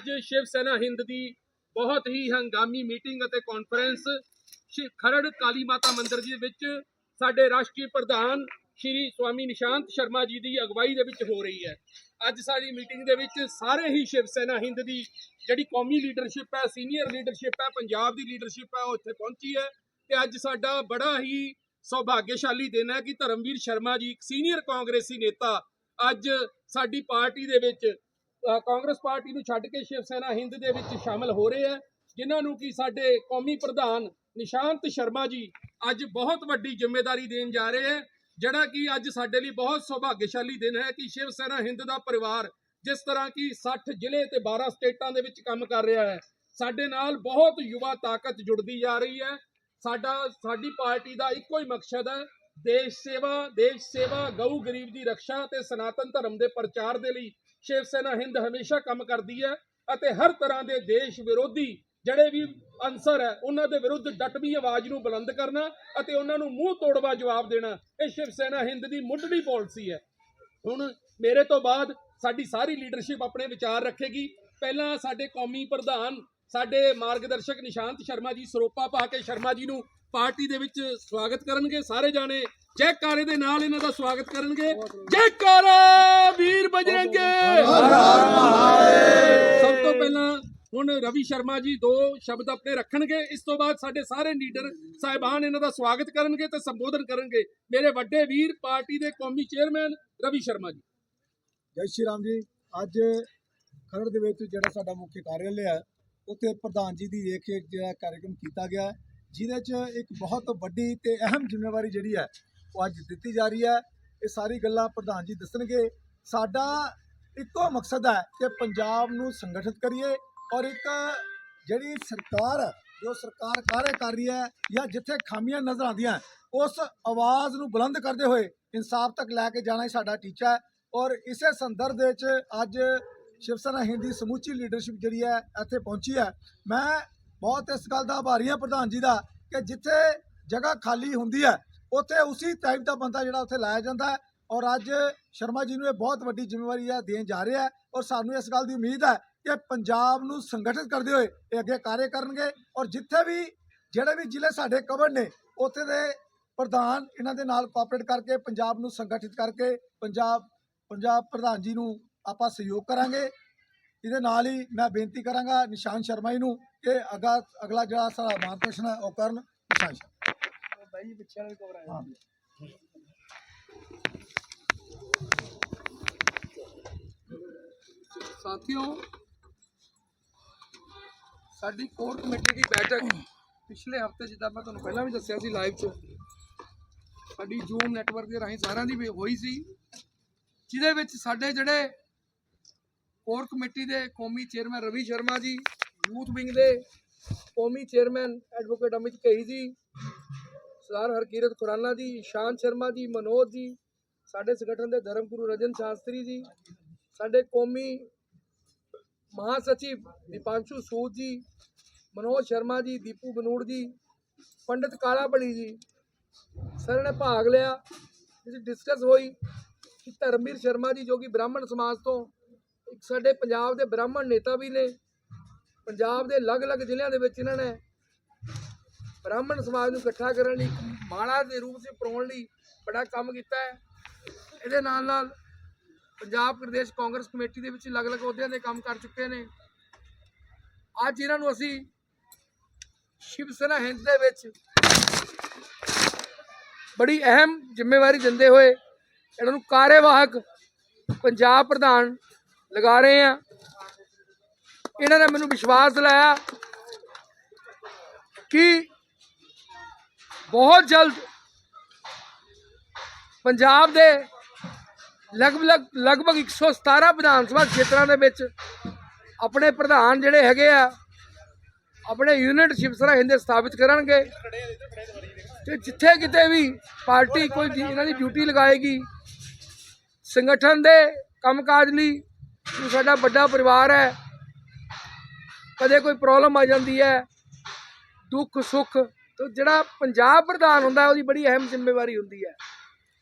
ਅੱਜ ਸ਼ਿਵ ਸੈਨਾ ਹਿੰਦ ਦੀ ਬਹੁਤ ਹੀ ਹੰਗਾਮੀ ਮੀਟਿੰਗ ਅਤੇ ਕਾਨਫਰੰਸ ਸ਼੍ਰੀ ਖਰੜ ਕਾਲੀ ਮਾਤਾ ਮੰਦਿਰ ਜੀ ਵਿੱਚ ਸਾਡੇ ਰਾਸ਼ਟਰੀ ਪ੍ਰਧਾਨ ਸ਼੍ਰੀ ਸਵਾਮੀ ਨਿਸ਼ਾਂਤ ਸ਼ਰਮਾ ਜੀ ਦੀ ਅਗਵਾਈ ਦੇ ਵਿੱਚ ਹੋ ਰਹੀ ਹੈ। ਅੱਜ ਸਾਡੀ ਮੀਟਿੰਗ ਦੇ ਵਿੱਚ ਸਾਰੇ ਹੀ ਸ਼ਿਵ ਸੈਨਾ ਹਿੰਦ ਦੀ ਜਿਹੜੀ ਕੌਮੀ ਲੀਡਰਸ਼ਿਪ ਹੈ, ਸੀਨੀਅਰ ਲੀਡਰਸ਼ਿਪ ਹੈ, ਪੰਜਾਬ ਦੀ ਲੀਡਰਸ਼ਿਪ ਹੈ, ਉਹ ਇੱਥੇ ਪਹੁੰਚੀ ਹੈ ਤੇ ਅੱਜ ਸਾਡਾ ਬੜਾ ਹੀ ਸੌਭਾਗਿਆਸ਼ਾਲੀ ਦਿਨ ਹੈ ਕਿ ਧਰਮਵੀਰ ਸ਼ਰਮਾ ਜੀ, ਇੱਕ ਸੀਨੀਅਰ ਕਾਂਗਰਸੀ ਨੇਤਾ ਅੱਜ ਸਾਡੀ ਪਾਰਟੀ ਦੇ ਵਿੱਚ ਕਾਂਗਰਸ ਪਾਰਟੀ ਨੂੰ ਛੱਡ ਕੇ ਸ਼ਿਵ ਸੈਨਾ ਹਿੰਦ ਦੇ ਵਿੱਚ ਸ਼ਾਮਲ ਹੋ ਰਹੇ ਹੈ ਜਿਨ੍ਹਾਂ ਨੂੰ ਕਿ ਸਾਡੇ ਕੌਮੀ ਪ੍ਰਧਾਨ ਨਿਸ਼ਾਂਤ ਸ਼ਰਮਾ ਜੀ ਅੱਜ ਬਹੁਤ ਵੱਡੀ ਜ਼ਿੰਮੇਵਾਰੀ ਦੇਣ ਜਾ ਰਹੇ ਹੈ ਜਿਹੜਾ ਕਿ ਅੱਜ ਸਾਡੇ ਲਈ ਬਹੁਤ ਸੌਭਾਗਿਆਸ਼ਾਲੀ ਦਿਨ ਹੈ ਕਿ ਸ਼ਿਵ ਸੈਨਾ ਹਿੰਦ ਦਾ ਪਰਿਵਾਰ ਜਿਸ ਤਰ੍ਹਾਂ ਕਿ 60 ਜ਼ਿਲ੍ਹੇ ਤੇ 12 ਸਟੇਟਾਂ ਦੇ ਵਿੱਚ ਕੰਮ ਕਰ ਰਿਹਾ ਹੈ, ਸਾਡੇ ਨਾਲ ਬਹੁਤ ਯੁਵਾ ਤਾਕਤ ਜੁੜਦੀ ਜਾ ਰਹੀ ਹੈ, ਸਾਡਾ, ਸਾਡੀ ਪਾਰਟੀ ਦਾ ਇੱਕੋ ਹੀ ਮਕਸਦ ਹੈ ਦੇਸ਼ ਸੇਵਾ ਦੇਸ਼ ਸੇਵਾ, ਗਊ ਗਰੀਬ ਦੀ ਰੱਖਿਆ ਤੇ ਸਨਾਤਨ ਧਰਮ ਦੇ ਪ੍ਰਚਾਰ ਦੇ ਲਈ ਸ਼ਿਵ ਸੈਨਾ ਹਿੰਦ ਹਮੇਸ਼ਾ ਕੰਮ ਕਰਦੀ ਹੈ ਅਤੇ ਹਰ ਤਰ੍ਹਾਂ ਦੇ ਦੇਸ਼ ਵਿਰੋਧੀ ਜਿਹੜੇ ਵੀ ਅਨਸਰ ਹੈ, ਉਹਨਾਂ ਦੇ ਵਿਰੁੱਧ ਡਟਵੀਂ ਆਵਾਜ਼ ਨੂੰ ਬੁਲੰਦ ਕਰਨਾ ਅਤੇ ਉਹਨਾਂ ਨੂੰ ਮੂੰਹ ਤੋੜਵਾ ਜਵਾਬ ਦੇਣਾ, ਇਹ ਸ਼ਿਵ ਸੈਨਾ ਹਿੰਦ ਦੀ ਮੁੱਢਲੀ ਪਾਲਿਸੀ ਹੈ। ਹੁਣ ਮੇਰੇ ਤੋਂ ਬਾਅਦ ਸਾਡੀ ਸਾਰੀ ਲੀਡਰਸ਼ਿਪ ਆਪਣੇ ਵਿਚਾਰ ਰੱਖੇਗੀ। ਪਹਿਲਾਂ ਸਾਡੇ ਕੌਮੀ ਪ੍ਰਧਾਨ, ਸਾਡੇ ਮਾਰਗਦਰਸ਼ਕ ਨਿਸ਼ਾਂਤ ਸ਼ਰਮਾ ਜੀ, ਸਰੋਪਾ ਪਾ ਕੇ ਸ਼ਰਮਾ ਜੀ ਨੂੰ ਪਾਰਟੀ ਦੇ ਵਿੱਚ ਸਵਾਗਤ ਕਰਨਗੇ। ਸਾਰੇ ਜਾਣੇ ਜੈਕਾਰੇ ਦੇ ਨਾਲ ਇਹਨਾਂ ਦਾ ਸਵਾਗਤ ਕਰਨਗੇ। ਜੈਕਾਰਾ ਵੀਰ ਬਜਰੰਗੇ। ਸਭ ਤੋਂ ਪਹਿਲਾਂ ਹੁਣ ਰਵੀ ਸ਼ਰਮਾ ਜੀ ਦੋ ਸ਼ਬਦ ਆਪਣੇ ਰੱਖਣਗੇ। ਇਸ ਤੋਂ ਬਾਅਦ ਸਾਡੇ ਸਾਰੇ ਲੀਡਰ ਸਾਹਿਬਾਨ ਇਹਨਾਂ ਦਾ ਸਵਾਗਤ ਕਰਨਗੇ ਤੇ ਸੰਬੋਧਨ ਕਰਨਗੇ। ਮੇਰੇ ਵੱਡੇ ਵੀਰ ਪਾਰਟੀ ਦੇ ਕੌਮੀ ਚੇਅਰਮੈਨ ਰਵੀ ਸ਼ਰਮਾ ਜੀ। ਜੈ ਸ਼੍ਰੀ ਰਾਮ ਜੀ। ਅੱਜ ਖਰੜ ਦੇ ਵਿੱਚ ਜਿਹੜਾ ਸਾਡਾ ਮੁੱਖ ਕਾਰਜਾਲय ਹੈ, ਉੱਥੇ ਪ੍ਰਧਾਨ ਜੀ ਦੀ ਦੇਖ ਰੇਖ ਜਿਹੜਾ ਕਾਰਜਕ੍ਰਮ ਕੀਤਾ ਗਿਆ ਜਿਹਦੇ 'ਚ ਇੱਕ ਬਹੁਤ ਵੱਡੀ ਤੇ ਅਹਿਮ ਜ਼ਿੰਮੇਵਾਰੀ ਜਿਹੜੀ ਹੈ ਉਹ ਅੱਜ ਦਿੱਤੀ ਜਾ ਰਹੀ ਹੈ। ਇਹ ਸਾਰੀ ਗੱਲਾਂ ਪ੍ਰਧਾਨ ਜੀ ਦੱਸਣਗੇ। ਸਾਡਾ ਇੱਕੋ ਮਕਸਦ ਹੈ ਕਿ ਪੰਜਾਬ ਨੂੰ ਸੰਗਠਿਤ ਕਰੀਏ ਔਰ ਇੱਕ ਜਿਹੜੀ ਸਰਕਾਰ, ਜੋ ਸਰਕਾਰ ਕਾਰਜ ਕਰ ਰਹੀ ਹੈ ਜਾਂ ਜਿੱਥੇ ਖਾਮੀਆਂ ਨਜ਼ਰ ਆਉਂਦੀਆਂ, ਉਸ ਆਵਾਜ਼ ਨੂੰ ਬੁਲੰਦ ਕਰਦੇ ਹੋਏ ਇਨਸਾਫ ਤੱਕ ਲੈ ਕੇ ਜਾਣਾ ਹੀ ਸਾਡਾ ਟੀਚਾ ਹੈ। ਔਰ ਇਸੇ ਸੰਦਰਭ ਦੇ ਵਿੱਚ ਅੱਜ ਸ਼ਿਵ ਸੈਨਾ ਹਿੰਦੀ ਸਮੁੱਚੀ ਲੀਡਰਸ਼ਿਪ ਜਿਹੜੀ ਹੈ, ਇੱਥੇ ਪਹੁੰਚੀ ਹੈ। ਮੈਂ ਬਹੁਤ ਇਸ ਗੱਲ ਦਾ ਆਭਾਰੀ ਹਾਂ ਪ੍ਰਧਾਨ ਜੀ ਦਾ ਕਿ ਜਿੱਥੇ ਜਗ੍ਹਾ ਖਾਲੀ ਹੁੰਦੀ ਹੈ ਉੱਥੇ ਉਸੇ ਟਾਈਪ ਦਾ ਬੰਦਾ ਜਿਹੜਾ ਉੱਥੇ ਲਾਇਆ ਜਾਂਦਾ ਔਰ ਅੱਜ ਸ਼ਰਮਾ ਜੀ ਨੂੰ ਇਹ ਬਹੁਤ ਵੱਡੀ ਜ਼ਿੰਮੇਵਾਰੀ ਹੈ ਦੇਣ ਜਾ ਰਿਹਾ ਔਰ ਸਾਨੂੰ ਇਸ ਗੱਲ ਦੀ ਉਮੀਦ ਹੈ ਕਿ ਪੰਜਾਬ ਨੂੰ ਸੰਗਠਿਤ ਕਰਦੇ ਹੋਏ ਇਹ ਅੱਗੇ ਕਾਰਜ ਕਰਨਗੇ ਔਰ ਜਿੱਥੇ ਵੀ, ਜਿਹੜੇ ਵੀ ਜ਼ਿਲ੍ਹੇ ਸਾਡੇ ਕਵਰ ਨੇ, ਉੱਥੇ ਦੇ ਪ੍ਰਧਾਨ ਇਹਨਾਂ ਦੇ ਨਾਲ ਕੋਆਪਰੇਟ ਕਰਕੇ ਪੰਜਾਬ ਨੂੰ ਸੰਗਠਿਤ ਕਰਕੇ ਪੰਜਾਬ ਪੰਜਾਬ ਪ੍ਰਧਾਨ ਜੀ ਨੂੰ ਆਪਾਂ ਸਹਿਯੋਗ ਕਰਾਂਗੇ। ਇਹਦੇ ਨਾਲ ਹੀ ਮੈਂ ਬੇਨਤੀ ਕਰਾਂਗਾ ਨਿਸ਼ਾਨ ਸ਼ਰਮਾ ਜੀ ਨੂੰ ਕਿ ਅਗਾ, ਅਗਲਾ ਜਿਹੜਾ ਸਾਡਾ ਮਾਰਗਦਰਸ਼ਨ ਹੈ ਉਹ ਕਰਨ। ਨਿਸ਼ਾਨ ਸ਼ਰਮਾ। ਬਾਈ ਜੀ, ਪਿੱਛੇ ਵਾਲਾ ਕਵਰ ਆਇਆ ਸਾਥੀਓ, ਸਾਡੀ ਕੋਰ ਕਮੇਟੀ ਦੀ ਬੈਠਕ ਪਿਛਲੇ ਹਫ਼ਤੇ, ਜਿੱਦਾਂ ਮੈਂ ਤੁਹਾਨੂੰ ਪਹਿਲਾਂ ਵੀ ਦੱਸਿਆ ਸੀ ਲਾਈਵ 'ਚ, ਸਾਡੀ ਜੂਮ ਨੈਟਵਰਕ ਦੇ ਰਾਹੀਂ ਸਾਰਿਆਂ ਦੀ ਹੋਈ ਸੀ, ਜਿਹਦੇ ਵਿੱਚ ਸਾਡੇ ਜਿਹੜੇ ਕੋਰ ਕਮੇਟੀ ਦੇ ਕੌਮੀ chairman Ravi Sharma ji, youth wing ਦੇ ਕੌਮੀ ਚੇਅਰਮੈਨ ਐਡਵੋਕੇਟ ਅਮਿਤ ਕਹੀ ਜੀ ਸਰਦਾਰ ਹਰਕੀਰਤ ਖੁਰਾਨਾ ਜੀ ਇਸ਼ਾਨ ਸ਼ਰਮਾ ਜੀ, ਮਨੋਜ ਜੀ, ਸਾਡੇ ਸੰਗਠਨ ਦੇ ਧਰਮ ਗੁਰੂ ਰਜਨ ਸ਼ਾਸਤਰੀ ਜੀ, ਸਾਡੇ ਕੌਮੀ ਮਹਾਸਚਿਵ ਦੀਪਾਂਸ਼ੂ ਸੂਦ ਜੀ, ਮਨੋਜ ਸ਼ਰਮਾ ਜੀ, ਦੀਪੂ ਬਨੂੜ ਜੀ, ਪੰਡਿਤ ਕਾਲਾ ਬਲੀ ਜੀ ਸਰ ਨੇ ਭਾਗ ਲਿਆ। ਇਸ ਡਿਸਕਸ ਹੋਈ ਕਿ ਧਰਮਵੀਰ ਸ਼ਰਮਾ ਜੀ ਜੋ ਕਿ ਬ੍ਰਾਹਮਣ ਸਮਾਜ ਤੋਂ ਇੱਕ ਸਾਡੇ ਪੰਜਾਬ ਦੇ ਬ੍ਰਾਹਮਣ ਨੇਤਾ ਵੀ ਨੇ। ਪੰਜਾਬ ਦੇ ਅਲੱਗ-ਅਲੱਗ ਜ਼ਿਲ੍ਹਿਆਂ ਦੇ ਵਿੱਚ ਇਹਨਾਂ ਨੇ ਬ੍ਰਾਹਮਣ ਸਮਾਜ ਨੂੰ ਇਕੱਠਾ ਕਰਨ ਲਈ ਇੱਕ ਮਾਲਾ ਦੇ ਰੂਪ 'ਚ ਪਰੋਣ ਲਈ ਬੜਾ ਕੰਮ ਕੀਤਾ ਹੈ। ਇਹਦੇ ਨਾਲ ਨਾਲ ਪੰਜਾਬ ਪ੍ਰਦੇਸ਼ ਕਾਂਗਰਸ ਕਮੇਟੀ ਦੇ ਵਿੱਚ ਅਲੱਗ-ਅਲੱਗ ਅਹੁਦਿਆਂ ਦੇ ਕੰਮ ਕਰ ਚੁੱਕੇ ਨੇ। ਅੱਜ ਇਹਨਾਂ ਨੂੰ ਅਸੀਂ ਸ਼ਿਵ ਸੈਨਾ ਹਿੰਦ ਦੇ ਵਿੱਚ ਬੜੀ ਅਹਿਮ ਜ਼ਿੰਮੇਵਾਰੀ ਦਿੰਦੇ ਹੋਏ ਇਹਨਾਂ ਨੂੰ ਕਾਰਜਵਾਹਕ ਪੰਜਾਬ ਪ੍ਰਧਾਨ ਲਗਾ ਰਹੇ ਆ ਇਹਨਾਂ ਨੇ ਮੈਨੂੰ ਵਿਸ਼ਵਾਸ ਦਿਲਾਇਆ ਕਿ ਬਹੁਤ ਜਲਦ ਪੰਜਾਬ ਦੇ ਲਗਭਗ ਲਗਭਗ 117 ਵਿਧਾਨ ਸਭਾ ਖੇਤਰਾਂ ਦੇ ਵਿੱਚ ਆਪਣੇ ਪ੍ਰਧਾਨ ਜਿਹੜੇ ਹੈਗੇ ਆ, ਆਪਣੇ ਯੂਨਿਟ ਸ਼ਿਵਸਰਾ ਹਿੰਦੇ ਸਥਾਪਿਤ ਕਰਨਗੇ। ਤੇ ਜਿੱਥੇ ਕਿਤੇ ਵੀ ਪਾਰਟੀ ਕੋਈ ਇਹਨਾਂ ਦੀ ਡਿਊਟੀ ਲਗਾਏਗੀ, ਸੰਗਠਨ ਦੇ ਕੰਮਕਾਜ ਲਈ ਸਾਡਾ ਵੱਡਾ ਪਰਿਵਾਰ ਹੈ, ਕਦੇ ਕੋਈ ਪ੍ਰੋਬਲਮ ਆ ਜਾਂਦੀ ਹੈ ਦੁੱਖ ਸੁੱਖ ਤੇ ਜਿਹੜਾ ਪੰਜਾਬ ਪ੍ਰਧਾਨ ਹੁੰਦਾ, ਉਹਦੀ ਬੜੀ ਅਹਿਮ ਜ਼ਿੰਮੇਵਾਰੀ ਹੁੰਦੀ ਹੈ।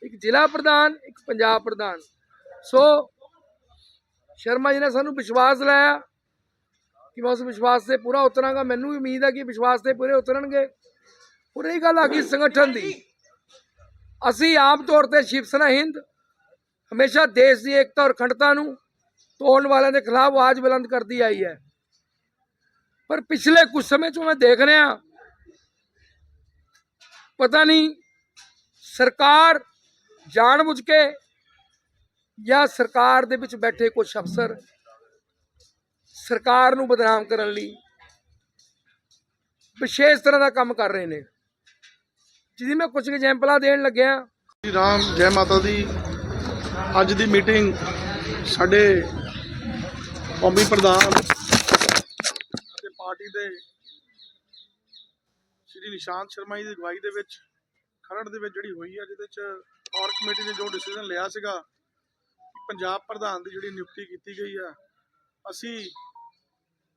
ਇੱਕ ਜ਼ਿਲ੍ਹਾ ਪ੍ਰਧਾਨ, ਇੱਕ ਪੰਜਾਬ ਪ੍ਰਧਾਨ। ਸੋ ਸ਼ਰਮਾ ਜੀ ਨੇ ਸਾਨੂੰ ਵਿਸ਼ਵਾਸ ਲਾਇਆ ਕਿ ਮੈਂ ਉਸ ਵਿਸ਼ਵਾਸ ਤੇ ਪੂਰਾ ਉਤਰਾਂਗਾ। ਮੈਨੂੰ ਵੀ ਉਮੀਦ ਹੈ ਕਿ ਵਿਸ਼ਵਾਸ ਤੇ ਪੂਰੇ ਉਤਰਨਗੇ। ਹੁਣ ਇਹ ਗੱਲ ਆ ਗਈ ਸੰਗਠਨ ਦੀ। ਅਸੀਂ ਆਮ ਤੌਰ ਤੇ ਸ਼ਿਵ ਸੈਨਾ, ਹਿੰਦ ਹਮੇਸ਼ਾ ਦੇਸ਼ ਦੀ ਏਕਤਾ ਔਰ ਅਖੰਡਤਾ ਨੂੰ ਤੋੜਨ ਵਾਲਿਆਂ ਦੇ ਖਿਲਾਫ ਆਵਾਜ਼ ਬੁਲੰਦ ਕਰਦੀ ਆਈ ਹੈ। ਪਰ ਪਿਛਲੇ ਕੁਝ ਸਮੇਂ ਤੋਂ ਮੈਂ ਦੇਖ ਰਿਹਾ ਪਤਾ ਨਹੀਂ ਸਰਕਾਰ ਜਾਣਬੁੱਝ ਕੇ ਜਾਂ ਸਰਕਾਰ ਦੇ ਵਿੱਚ ਬੈਠੇ ਕੁਝ ਅਫਸਰ ਸਰਕਾਰ ਨੂੰ ਬਦਨਾਮ ਕਰਨ ਲਈ ਵਿਸ਼ੇਸ਼ ਤਰ੍ਹਾਂ ਦਾ ਕੰਮ ਕਰ ਰਹੇ ਨੇ। ਜਿਹਦੀ ਮੈਂ ਕੁਝ ਐਗਜ਼ਾਮਪਲਾਂ ਦੇਣ ਲੱਗਿਆ। ਸ਼੍ਰੀ ਰਾਮ, ਜੈ ਮਾਤਾ ਦੀ ਅੱਜ ਦੀ ਮੀਟਿੰਗ ਸਾਡੇ ਕੌਮੀ ਪ੍ਰਧਾਨ ਅਤੇ ਪਾਰਟੀ ਦੇ ਸ਼੍ਰੀ ਨਿਸ਼ਾਂਤ ਸ਼ਰਮਾ ਜੀ ਦੀ ਅਗਵਾਈ ਦੇ ਵਿੱਚ ਖਰੜ ਦੇ ਵਿੱਚ ਜਿਹੜੀ ਹੋਈ ਹੈ ਜਿਹਦੇ ਚ ਔਰ ਕਮੇਟੀ ਨੇ ਜੋ ਡਿਸੀਜਨ ਲਿਆ ਸੀਗਾ ਪੰਜਾਬ ਪ੍ਰਧਾਨ ਦੀ ਜਿਹੜੀ ਨਿਯੁਕਤੀ ਕੀਤੀ ਗਈ ਆ, ਅਸੀਂ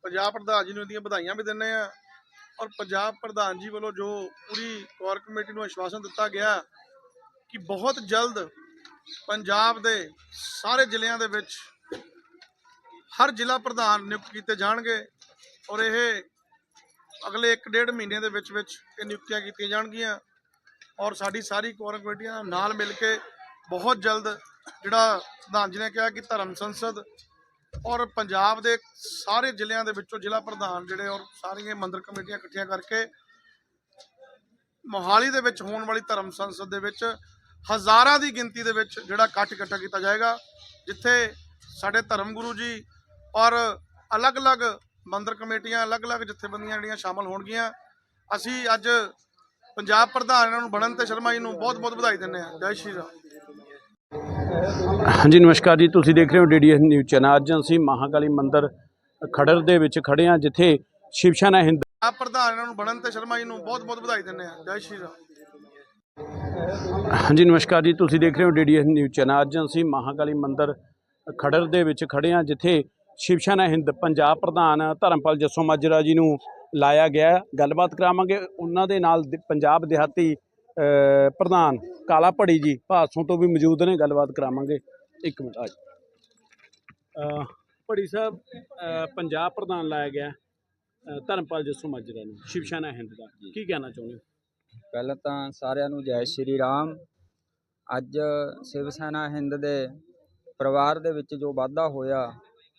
ਪੰਜਾਬ ਪ੍ਰਧਾਨ ਜੀ ਨੂੰ ਇਹਦੀਆਂ ਵਧਾਈਆਂ ਵੀ ਦਿੰਦੇ ਆ ਔਰ ਪੰਜਾਬ ਪ੍ਰਧਾਨ ਜੀ ਵੱਲੋਂ ਜੋ ਪੂਰੀ ਕੋਰ ਕਮੇਟੀ ਨੂੰ ਆਸ਼ਵਾਸਨ ਦਿੱਤਾ ਗਿਆ ਕਿ ਬਹੁਤ ਜਲਦ ਪੰਜਾਬ ਦੇ ਸਾਰੇ ਜ਼ਿਲ੍ਹਿਆਂ ਦੇ ਵਿੱਚ ਹਰ ਜ਼ਿਲ੍ਹਾ ਪ੍ਰਧਾਨ ਨਿਯੁਕਤ ਕੀਤੇ ਜਾਣਗੇ ਔਰ ਇਹ ਅਗਲੇ 1.5 ਮਹੀਨੇ ਦੇ ਵਿੱਚ ਵਿੱਚ ਇਹ ਨਿਯੁਕਤੀਆਂ ਕੀਤੀਆਂ ਜਾਣਗੀਆਂ ਔਰ ਸਾਡੀ ਸਾਰੀ ਕੋਰ ਕਮੇਟੀਆਂ ਨਾਲ ਮਿਲ ਕੇ ਬਹੁਤ ਜਲਦ ਜਿਹੜਾ ਪ੍ਰਧਾਨ ਜੀ ਨੇ ਕਿਹਾ ਕਿ ਧਰਮ ਸੰਸਦ ਔਰ ਪੰਜਾਬ ਦੇ ਸਾਰੇ ਜ਼ਿਲ੍ਹਿਆਂ ਦੇ ਵਿੱਚੋਂ ਜ਼ਿਲ੍ਹਾ ਪ੍ਰਧਾਨ ਜਿਹੜੇ ਔਰ ਸਾਰੀਆਂ ਮੰਦਰ ਕਮੇਟੀਆਂ ਇਕੱਠੀਆਂ ਕਰਕੇ ਮੋਹਾਲੀ ਦੇ ਵਿੱਚ ਹੋਣ ਵਾਲੀ ਧਰਮ ਸੰਸਦ ਦੇ ਵਿੱਚ ਹਜ਼ਾਰਾਂ ਦੀ ਗਿਣਤੀ ਦੇ ਵਿੱਚ ਜਿਹੜਾ ਇਕੱਠ ਇਕੱਠਾ ਕੀਤਾ ਜਾਏਗਾ, ਜਿੱਥੇ ਸਾਡੇ ਧਰਮ ਗੁਰੂ ਜੀ ਔਰ ਅਲੱਗ-ਅਲੱਗ ਮੰਦਰ ਕਮੇਟੀਆਂ ਅਲੱਗ-ਅਲੱਗ ਜਥੇਬੰਦੀਆਂ ਜਿਹੜੀਆਂ ਸ਼ਾਮਲ ਹੋਣਗੀਆਂ। ਅਸੀਂ ਅੱਜ ਪੰਜਾਬ ਪ੍ਰਧਾਨ ਇਹਨਾਂ ਨੂੰ ਬਣਨ ਤੇ ਸ਼ਰਮਾ ਜੀ ਨੂੰ ਬਹੁਤ-ਬਹੁਤ ਵਧਾਈ ਦਿੰਦੇ ਹਾਂ। ਜੈ ਸ਼੍ਰੀ ਰਾਮ। ਹਾਂਜੀ ਨਮਸਕਾਰ ਜੀ। ਤੁਸੀਂ ਦੇਖ ਰਹੇ ਹੋ ਡੀਡੀਐਸ ਨਿਊਜ਼ ਚੈਨਲ। ਅੱਜ ਅਸੀਂ ਮਹਾਕਾਲੀ ਮੰਦਿਰ ਖੜਰ ਦੇ ਵਿੱਚ ਖੜੇ ਹਾਂ ਜਿੱਥੇ ਸ਼ਿਵ ਸੈਨਾ ਹਿੰਦ ਪੰਜਾਬ ਪ੍ਰਧਾਨ ਇਹਨਾਂ ਨੂੰ ਬਣਨ ਤੇ ਸ਼ਰਮਾ ਜੀ ਨੂੰ ਬਹੁਤ-ਬਹੁਤ ਵਧਾਈ ਦਿੰਦੇ ਹਾਂ। ਜੈ ਸ਼੍ਰੀ ਰਾਮ। ਹਾਂਜੀ ਨਮਸਕਾਰ ਜੀ। ਤੁਸੀਂ ਦੇਖ ਰਹੇ ਹੋ ਡੀਡੀਐਸ ਨਿਊਜ਼ ਚੈਨਲ। ਅੱਜ ਅਸੀਂ ਮਹਾਕਾਲੀ ਮੰਦਿਰ ਖੜਰ ਦੇ ਵਿੱਚ ਖੜੇ ਹਾਂ ਜਿੱਥੇ ਸ਼ਿਵ ਸੈਨਾ ਹਿੰਦ ਪੰਜਾਬ ਪ੍ਰਧਾਨ ਧਰਮਪਾਲ ਜੱਸੋ ਮਾਜਰਾ ਜੀ ਨੂੰ ਲਾਇਆ ਗਿਆ। ਗੱਲਬਾਤ ਕਰਾਵਾਂਗੇ ਉਹਨਾਂ ਦੇ ਨਾਲ ਪੰਜਾਬ ਦਿਹਾਤੀ ਪ੍ਰਧਾਨ ਕਾਲਾ ਭੜੀ ਜੀ ਭਾਸੋਂ ਤੋਂ ਵੀ ਮੌਜੂਦ ਨੇ। ਗੱਲਬਾਤ ਕਰਾਵਾਂਗੇ। ਇੱਕ ਮਿੰਟ ਆ ਭੜੀ ਸਾਹਿਬ ਪੰਜਾਬ ਪ੍ਰਧਾਨ ਲਾਇਆ ਗਿਆ ਧਰਮਪਾਲ ਜੱਸੋ ਮਾਜਰਾ ਨੂੰ ਸ਼ਿਵ ਸੈਨਾ ਹਿੰਦ ਦਾ। ਕੀ ਕਹਿਣਾ ਚਾਹੁੰਦੇ ਹੋ? ਪਹਿਲਾਂ ਤਾਂ ਸਾਰਿਆਂ ਨੂੰ ਜੈ ਸ਼੍ਰੀ ਰਾਮ। ਅੱਜ ਸ਼ਿਵ ਸੈਨਾ ਹਿੰਦ ਦੇ ਪਰਿਵਾਰ ਦੇ ਵਿੱਚ ਜੋ ਵਾਧਾ ਹੋਇਆ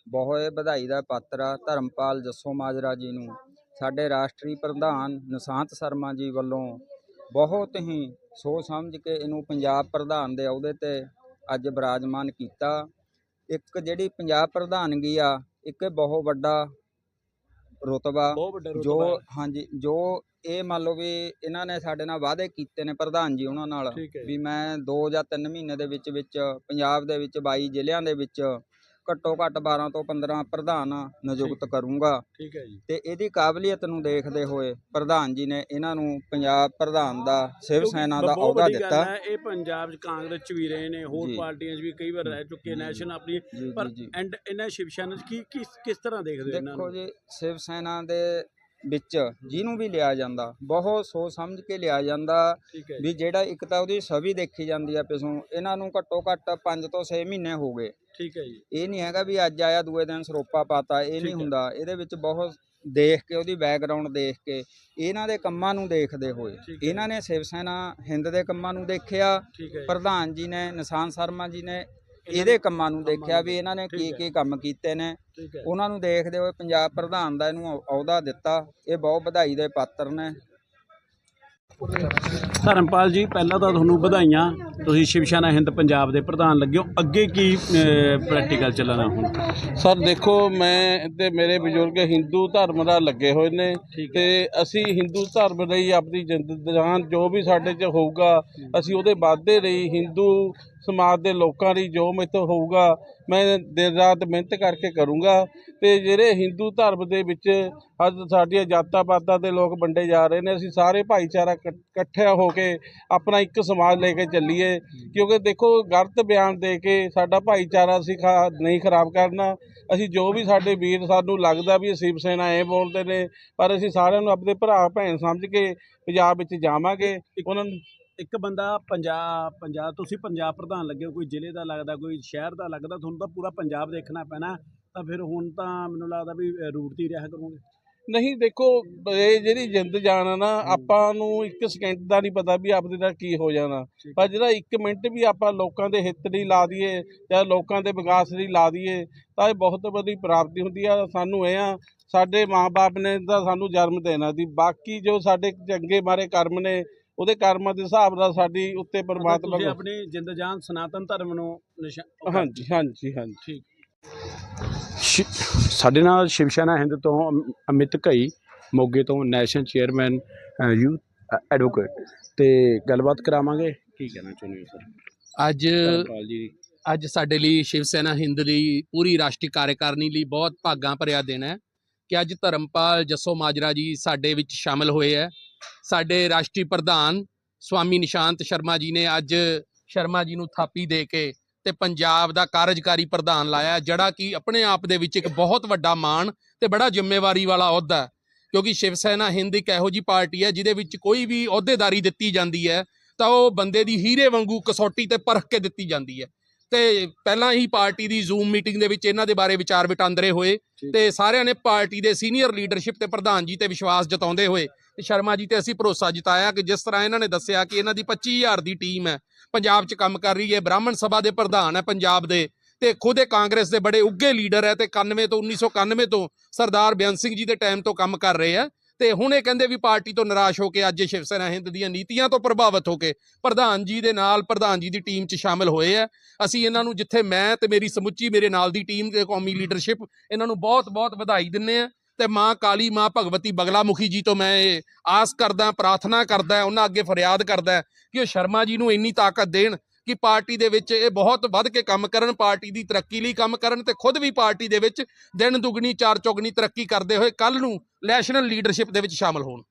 ਬਹੁਤ ਵਧਾਈ ਦਾ ਪਾਤਰ ਆ ਧਰਮਪਾਲ ਜੱਸੋ ਮਾਜਰਾ ਜੀ ਨੂੰ ਸਾਡੇ ਰਾਸ਼ਟਰੀ ਪ੍ਰਧਾਨ ਨਿਸ਼ਾਂਤ ਸ਼ਰਮਾ ਜੀ ਵੱਲੋਂ ਬਹੁਤ ਹੀ ਸੋਚ ਸਮਝ ਕੇ ਇਹਨੂੰ ਪੰਜਾਬ ਪ੍ਰਧਾਨ ਦੇ ਅਹੁਦੇ ਤੇ ਅੱਜ ਬਿਰਾਜਮਾਨ ਕੀਤਾ ਇੱਕ ਜਿਹੜੀ ਪੰਜਾਬ ਪ੍ਰਧਾਨਗੀ ਆ ਇੱਕ ਬਹੁਤ ਵੱਡਾ ਰੁਤਬਾ ਜੋ। ਹਾਂਜੀ ਜੋ ਇਹ ਮੰਨ ਲਓ ਵੀ ਇਹਨਾਂ ਨੇ ਸਾਡੇ ਨਾਲ ਵਾਅਦੇ ਕੀਤੇ ਨੇ ਪ੍ਰਧਾਨ ਜੀ ਉਹਨਾਂ ਨਾਲ। ਵੀ ਮੈਂ 2 ਜਾਂ 3 ਮਹੀਨੇ ਦੇ ਵਿੱਚ ਵਿੱਚ ਪੰਜਾਬ ਦੇ ਵਿੱਚ 22 ਜ਼ਿਲ੍ਹਿਆਂ ਦੇ ਵਿੱਚ ਘੱਟੋ ਘੱਟ 12 ਤੋਂ 15 ਪ੍ਰਧਾਨ ਨਿਯੁਕਤ ਕਰੂੰਗਾ। ਠੀਕ ਹੈ ਜੀ। ਤੇ ਇਹਦੀ ਕਾਬਲੀਅਤ ਨੂੰ ਦੇਖਦੇ ਹੋਏ ਪ੍ਰਧਾਨ ਜੀ ਨੇ ਇਹਨਾਂ ਨੂੰ ਪੰਜਾਬ ਪ੍ਰਧਾਨ ਦਾ ਸ਼ਿਵ ਸੈਨਾ ਦਾ ਅਹੁਦਾ ਦਿੱਤਾ। ਇਹ ਪੰਜਾਬ 'ਚ ਕਾਂਗਰਸ 'ਚ ਵੀ ਰਹੇ ਨੇ ਹੋਰ। ਪਾਰਟੀਆਂ 'ਚ ਵੀ ਕਈ ਵਾਰ ਰਹਿ ਚੁੱਕੇ ਨੈਸ਼ਨ ਆਪਣੀ। ਪਰ ਐਂਡ ਇਹਨਾਂ ਸ਼ਿਵ ਸੈਨਾ 'ਚ ਕੀ ਕਿਸ ਕਿਸ ਤਰ੍ਹਾਂ ਦੇਖਦੇ ਹੋ ਇਹਨਾਂ ਦੇਖੋ ਨੂੰ? ਜੀ ਸ਼ਿਵ ਸੈਨਾ ਦੇ ਵਿੱਚ ਜਿਹਨੂੰ ਵੀ ਲਿਆ ਜਾਂਦਾ ਬਹੁਤ ਸੋਚ ਸਮਝ ਕੇ ਲਿਆ ਜਾਂਦਾ ਵੀ ਜਿਹੜਾ ਇੱਕ ਤਾਂ ਉਹਦੀ ਛਵੀ ਦੇਖੀ ਜਾਂਦੀ ਆ ਪਿਛੋਂ ਇਹਨਾਂ ਨੂੰ ਘੱਟੋ ਘੱਟ 5 ਤੋਂ 6 ਮਹੀਨੇ ਹੋ ਗਏ ਠੀਕ ਹੈ ਜੀ ਇਹ ਨਹੀਂ ਹੈਗਾ ਵੀ ਅੱਜ ਆਇਆ ਦੂਏ ਦਿਨ ਸਰੋਪਾ ਪਾਤਾ ਇਹ ਨਹੀਂ। ਹੁੰਦਾ ਇਹਦੇ ਵਿੱਚ ਬਹੁਤ ਦੇਖ ਕੇ ਉਹਦੀ ਬੈਕਗ੍ਰਾਉਂਡ ਦੇਖ ਕੇ ਇਹਨਾਂ ਦੇ ਕੰਮਾਂ ਨੂੰ ਦੇਖਦੇ ਹੋਏ। ਇਹਨਾਂ ਨੇ ਸ਼ਿਵ ਸੈਨਾ ਹਿੰਦ ਦੇ ਕੰਮਾਂ ਨੂੰ ਦੇਖਿਆ। ਪ੍ਰਧਾਨ ਜੀ ਨੇ ਨਿਸ਼ਾਨ ਸ਼ਰਮਾ ਜੀ ਨੇ ਇਹਦੇ ਕੰਮਾਂ ਨੂੰ ਦੇਖਿਆ ਵੀ ਇਹਨਾਂ ਨੇ ਕੀ। ਕੀ ਕੰਮ ਕੀਤੇ ਨੇ। ਉਹਨਾਂ ਨੂੰ ਦੇਖਦੇ ਹੋਏ ਪੰਜਾਬ ਪ੍ਰਧਾਨ ਦਾ ਇਹਨੂੰ ਅਹੁਦਾ ਦਿੱਤਾ। ਇਹ ਬਹੁਤ ਵਧਾਈ ਦੇ ਪਾਤਰ ਨੇ। ਧਰਮਪਾਲ ਜੀ ਪਹਿਲਾਂ ਤਾਂ ਤੁਹਾਨੂੰ ਵਧਾਈਆਂ। ਤੁਸੀਂ ਸ਼ਿਵ ਸੈਨਾ ਹਿੰਦ ਪੰਜਾਬ ਦੇ ਪ੍ਰਧਾਨ ਲੱਗੇ ਹੋ। ਅੱਗੇ ਕੀ ਪ੍ਰੈਕਟੀਕਲ ਚੱਲਣਾ ਹੁਣ? ਸਰ ਦੇਖੋ ਮੈਂ ਤੇ ਮੇਰੇ ਬਜ਼ੁਰਗ ਹਿੰਦੂ ਧਰਮ ਦਾ ਲੱਗੇ ਹੋਏ ਨੇ ਤੇ ਅਸੀਂ ਹਿੰਦੂ ਧਰਮ ਲਈ ਆਪਣੀ ਜ਼ਿੰਦਗੀ ਜਾਨ ਜੋ ਵੀ ਸਾਡੇ 'ਚ ਹੋਊਗਾ ਅਸੀਂ ਉਹਦੇ ਵਾਧੇ ਲਈ ਹਿੰਦੂ ਸਮਾਜ ਦੇ ਲੋਕਾਂ ਲਈ ਜੋ ਮੈਥੋਂ ਹੋਊਗਾ, ਮੈਂ ਦਿਨ ਰਾਤ ਮਿਹਨਤ ਕਰਕੇ ਕਰੂੰਗਾ। ਤੇ ਜਿਹੜੇ ਹਿੰਦੂ ਧਰਮ ਦੇ ਵਿੱਚ ਅੱਜ ਸਾਡੀਆਂ ਜਾਤਾਂ ਪਾਤਾਂ ਦੇ ਲੋਕ ਵੰਡੇ ਜਾ ਰਹੇ ਨੇ, ਅਸੀਂ ਸਾਰੇ ਭਾਈਚਾਰਾ ਇਕੱਠ- ਇਕੱਠਿਆ ਹੋ ਕੇ ਆਪਣਾ ਇੱਕ ਸਮਾਜ ਲੈ ਕੇ ਚੱਲੀਏ। ਕਿਉਂਕਿ ਦੇਖੋ, ਗਲਤ ਬਿਆਨ ਦੇ ਕੇ ਸਾਡਾ ਭਾਈਚਾਰਾ ਅਸੀਂ ਖਾ, ਨਹੀਂ ਖਰਾਬ ਕਰਨਾ। ਅਸੀਂ ਜੋ ਵੀ ਸਾਡੇ ਵੀਰ ਸਾਨੂੰ ਲੱਗਦਾ ਵੀ ਸ਼ਿਵ ਸੈਨਾ ਇਹ ਬੋਲਦੇ ਨੇ, ਪਰ ਅਸੀਂ ਸਾਰਿਆਂ ਨੂੰ ਆਪਣੇ ਭਰਾ ਭੈਣ ਸਮਝ ਕੇ ਪੰਜਾਬ ਵਿੱਚ ਜਾਵਾਂਗੇ। ਉਹਨਾਂ ਨੂੰ ਇੱਕ ਬੰਦਾ ਪੰਜਾਬ ਪੰਜਾਬ ਤੁਸੀਂ ਪੰਜਾਬ ਪ੍ਰਧਾਨ ਲੱਗੇ ਹੋ ਕੋਈ ਜ਼ਿਲ੍ਹੇ ਦਾ ਲੱਗਦਾ ਕੋਈ ਸ਼ਹਿਰ ਦਾ ਲੱਗਦਾ ਤੁਹਾਨੂੰ ਤਾਂ ਪੂਰਾ ਪੰਜਾਬ ਦੇਖਣਾ ਪੈਣਾ ਤਾਂ ਫਿਰ ਹੁਣ ਤਾਂ ਮੈਨੂੰ ਲੱਗਦਾ ਵੀ ਰੂਟ ਤੇ ਰਿਹਾ ਕਰੋਗੇ। ਨਹੀਂ ਦੇਖੋ ਇਹ ਜਿਹੜੀ ਜਿੰਦ ਜਾਨ ਆ ਨਾ ਆਪਾਂ ਨੂੰ ਇੱਕ ਸਕਿੰਟ ਦਾ ਨਹੀਂ ਪਤਾ ਵੀ ਆਪਦੇ ਨਾਲ ਕੀ ਹੋ ਜਾਣਾ। ਪਰ ਜਿਹੜਾ ਇੱਕ ਮਿੰਟ ਵੀ ਆਪਾਂ ਲੋਕਾਂ ਦੇ ਹਿੱਤ ਲਈ ਲਾ ਦਈਏ ਜਾਂ ਲੋਕਾਂ ਦੇ ਵਿਕਾਸ ਲਈ ਲਾ ਦਈਏ ਤਾਂ ਇਹ ਬਹੁਤ ਵੱਡੀ ਪ੍ਰਾਪਤੀ ਹੁੰਦੀ ਆ। ਸਾਨੂੰ ਇਹ ਆ ਸਾਡੇ ਮਾਪੇ ਨੇ ਤਾਂ ਸਾਨੂੰ ਜਨਮ ਦੇਣਾ ਸੀ। ਬਾਕੀ ਜੋ ਸਾਡੇ ਚੰਗੇ ਮਾਰੇ ਕਰਮ ਨੇ ਉਹਦੇ ਕਰਮਾਂ ਦੇ ਹਿਸਾਬ ਨਾਲ ਸਾਡੀ ਉੱਤੇ ਪਰਮਾਤਮਾ ਤੁਸੀਂ ਆਪਣੀ ਜਿੰਦ ਜਾਨ ਸਨਾਤਨ ਧਰਮ ਨੂੰ ਹਾਂਜੀ ਹਾਂਜੀ ਹਾਂਜੀ। ਸਾਡੇ ਨਾਲ ਸ਼ਿਵ ਸੈਨਾ ਹਿੰਦ ਤੋਂ ਅਮ- ਅਮਿਤ ਘਈ ਮੋਗੇ ਤੋਂ ਨੈਸ਼ਨਲ ਚੇਅਰਮੈਨ ਯੂਥ ਐਡਵੋਕੇਟ। ਤੇ ਗੱਲਬਾਤ ਕਰਾਵਾਂਗੇ। ਕੀ ਕਹਿਣਾ ਚਾਹੁੰਦੇ ਹੋ ਸਰ? ਅੱਜ ਅੱਜ ਸਾਡੇ ਲਈ ਸ਼ਿਵ ਸੈਨਾ ਹਿੰਦ ਲਈ ਪੂਰੀ ਰਾਸ਼ਟਰੀ ਕਾਰਜਕਾਰਨੀ ਲਈ ਬਹੁਤ ਭਾਗਾਂ ਭਰਿਆ ਦਿਨ ਹੈ ਕਿ ਅੱਜ ਧਰਮਪਾਲ ਜੱਸੋ ਮਾਜਰਾ ਜੀ ਸਾਡੇ ਵਿੱਚ ਸ਼ਾਮਲ ਹੋਏ ਹੈ। ਸਾਡੇ ਰਾਸ਼ਟਰੀ ਪ੍ਰਧਾਨ ਸਵਾਮੀ ਨਿਸ਼ਾਂਤ ਸ਼ਰਮਾ ਜੀ ਨੇ ਅੱਜ ਸ਼ਰਮਾ ਜੀ ਨੂੰ ਥਾਪੀ ਦੇ ਕੇ ਤੇ ਪੰਜਾਬ ਦਾ ਕਾਰਜਕਾਰੀ ਪ੍ਰਧਾਨ ਲਾਇਆ ਜਿਹੜਾ ਕਿ ਆਪਣੇ ਆਪ ਦੇ ਵਿੱਚ ਇੱਕ ਬਹੁਤ ਵੱਡਾ ਮਾਣ ਤੇ ਬੜਾ ਜ਼ਿੰਮੇਵਾਰੀ ਵਾਲਾ ਅਹੁਦਾ ਕਿਉਂਕਿ ਸ਼ਿਵ ਸੈਨਾ ਹਿੰਦ ਇੱਕ ਇਹੋ ਜੀ ਪਾਰਟੀ ਹੈ ਜਿਹਦੇ ਵਿੱਚ ਕੋਈ ਵੀ ਅਹੁਦੇਦਾਰੀ ਦਿੱਤੀ ਜਾਂਦੀ ਹੈ ਤਾਂ ਉਹ ਬੰਦੇ ਦੀ ਹੀਰੇ ਵਾਂਗੂ ਕਸੌਟੀ ਤੇ ਪਰਖ ਕੇ ਦਿੱਤੀ ਜਾਂਦੀ ਹੈ। ਤੇ ਪਹਿਲਾਂ ਹੀ ਪਾਰਟੀ ਦੀ ਜ਼ੂਮ ਮੀਟਿੰਗ ਦੇ ਵਿੱਚ ਇਹਨਾਂ ਦੇ ਬਾਰੇ ਵਿਚਾਰ ਵਟਾਂਦਰੇ ਹੋਏ ਤੇ ਸਾਰਿਆਂ ਨੇ ਪਾਰਟੀ ਦੇ ਸੀਨੀਅਰ ਲੀਡਰਸ਼ਿਪ ਤੇ ਪ੍ਰਧਾਨ ਜੀ ਤੇ ਵਿਸ਼ਵਾਸ ਜਤਾਉਂਦੇ ਹੋਏ ਸ਼ਰਮਾ ਜੀ ਤੇ ਅਸੀਂ ਭਰੋਸਾ ਜਤਾਇਆ ਕਿ ਜਿਸ ਤਰ੍ਹਾਂ ਇਹਨਾਂ ਨੇ ਦੱਸਿਆ ਕਿ ਇਹਨਾਂ ਦੀ 25000 ਦੀ ਟੀਮ ਹੈ, ਪੰਜਾਬ 'ਚ ਕੰਮ ਕਰ ਰਹੀ ਹੈ, ਬ੍ਰਾਹਮਣ ਸਭਾ ਦੇ ਪ੍ਰਧਾਨ ਹੈ ਪੰਜਾਬ ਦੇ ਤੇ ਖੁਦ ਇਹ ਕਾਂਗਰਸ ਦੇ ਬੜੇ ਉੱਗੇ ਲੀਡਰ ਹੈ ਤੇ 91 ਤੋਂ 1991 ਤੋਂ ਸਰਦਾਰ ਬਿਆਨ ਸਿੰਘ ਜੀ ਦੇ ਟਾਈਮ ਤੋਂ ਕੰਮ ਕਰ ਰਹੇ ਆ ਤੇ ਹੁਣ ਇਹ ਕਹਿੰਦੇ ਵੀ ਪਾਰਟੀ ਤੋਂ ਨਿਰਾਸ਼ ਹੋ ਕੇ ਅੱਜ ਸ਼ਿਵ ਸੈਨਾ ਹਿੰਦ ਦੀਆਂ ਨੀਤੀਆਂ ਤੋਂ ਪ੍ਰਭਾਵਿਤ ਹੋ ਕੇ ਪ੍ਰਧਾਨ ਜੀ ਦੇ ਨਾਲ ਪ੍ਰਧਾਨ ਜੀ ਦੀ ਟੀਮ 'ਚ ਸ਼ਾਮਲ ਹੋਏ ਆ ਅਸੀਂ ਇਹਨਾਂ ਨੂੰ ਜਿੱਥੇ ਮੈਂ ਤੇ ਮੇਰੀ ਸਮੁੱਚੀ ਮੇਰੇ ਨਾਲ ਦੀ ਟੀਮ ਤੇ ਕੌਮੀ ਲੀਡਰਸ਼ਿਪ ਇਹਨਾਂ ਨੂੰ ਬਹੁਤ-ਬਹੁਤ ਵਧਾਈ ਦਿੰਨੇ ਆ ਤੇ ਮਾਂ ਕਾਲੀ ਮਾਂ ਭਗਵਤੀ ਬਗਲਾਮੁਖੀ ਜੀ ਤੋਂ ਮੈਂ ਇਹ ਆਸ ਕਰਦਾ, ਪ੍ਰਾਰਥਨਾ ਕਰਦਾ, ਉਹਨਾਂ ਅੱਗੇ ਫਰਿਆਦ ਕਰਦਾ ਕਿ ਉਹ ਸ਼ਰਮਾ ਜੀ ਨੂੰ ਇੰਨੀ ਤਾਕਤ ਦੇਣ ਕਿ ਪਾਰਟੀ ਦੇ ਵਿੱਚ ਇਹ ਬਹੁਤ ਵੱਧ ਕੇ ਕੰਮ ਕਰਨ, ਪਾਰਟੀ ਦੀ ਤਰੱਕੀ ਲਈ ਕੰਮ ਕਰਨ ਤੇ ਖੁਦ ਵੀ ਪਾਰਟੀ ਦੇ ਵਿੱਚ ਦਿਨ ਦੁਗਣੀ, ਚਾਰ ਚੌਗਣੀ ਤਰੱਕੀ ਕਰਦੇ ਹੋਏ ਕੱਲ ਨੂੰ ਨੈਸ਼ਨਲ ਲੀਡਰਸ਼ਿਪ ਦੇ ਵਿੱਚ ਸ਼ਾਮਲ ਹੋਣ।